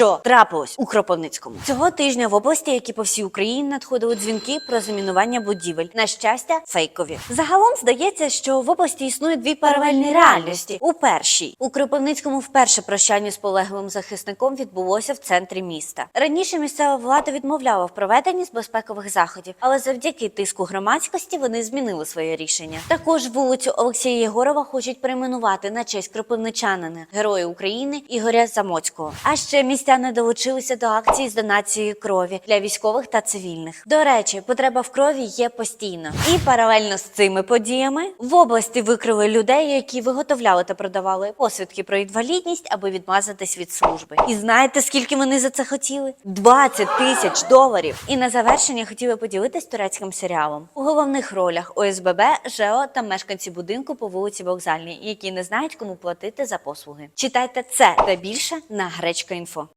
що трапилось у Кропивницькому. Цього тижня в області, як і по всій Україні, надходили дзвінки про замінування будівель. На щастя, фейкові. Загалом здається, що в області існує дві паралельні реальності. У першій у Кропивницькому вперше прощання з полеглим захисником відбулося в центрі міста. Раніше місцева влада відмовляла в проведенні з безпекових заходів, але завдяки тиску громадськості вони змінили своє рішення. Також вулицю Олексія Єгорова хочуть перейменувати на честь кропивничанина, героя України Ігоря Замоцького. А ще містяни долучилися до акції з донації крові для військових та цивільних. До речі, потреба в крові є постійно. І паралельно з цими подіями в області викрили людей, які виготовляли та продавали посвідки про інвалідність, аби відмазатись від служби. І знаєте, скільки вони за це хотіли? 20 тисяч доларів. І на завершення хотіли поділитись турецьким серіалом. У головних ролях ОСББ, ЖЕО та мешканці будинку по вулиці Вокзальній, які не знають, кому платити за послуги. Читайте це та більше на Гречка.Інфо.